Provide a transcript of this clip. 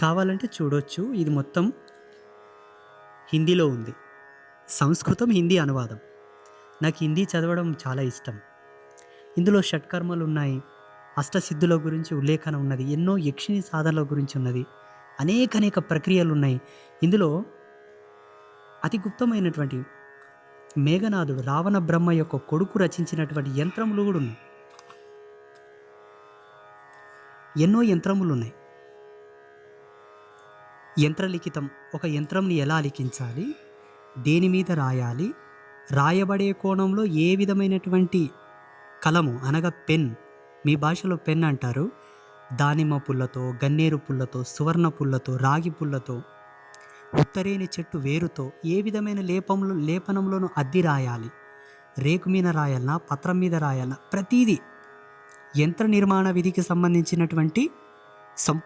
కావాలంటే చూడొచ్చు. ఇది మొత్తం హిందీలో ఉంది. సంస్కృతం హిందీ అనువాదం. నాకు హిందీ చదవడం చాలా ఇష్టం. ఇందులో షట్కర్మలు ఉన్నాయి. అష్టసిద్ధుల గురించి ఉల్లేఖన ఉన్నది. ఎన్నో యక్షిణి సాధనల గురించి ఉన్నది. అనేక అనేక ప్రక్రియలు ఉన్నాయి. ఇందులో అతి గుప్తమైనటువంటి మేఘనాథుడు రావణ బ్రహ్మ యొక్క కొడుకు రచించినటువంటి యంత్రములు కూడా ఉన్నాయి. ఎన్నో యంత్రములు ఉన్నాయి. యంత్రలిఖితం. ఒక యంత్రంని ఎలా లిఖించాలి? దేని మీద రాయాలి? రాయబడే కోణంలో ఏ విధమైనటువంటి కలము అనగా పెన్ మీ భాషలో పెన్ అంటారు. దానిమ్మ పుల్లతో గన్నేరు పుల్లతో సువర్ణ పుల్లతో రాగి పుల్లతో ఉత్తరేని చెట్టు వేరుతో ఏ విధమైన లేపంలో లేపనంలోనూ అద్ది రాయాలి? రేకు మీద రాయాలన్నా పత్రం మీద రాయాలన్నా ప్రతీది యంత్ర నిర్మాణ విధికి సంబంధించినటువంటి సం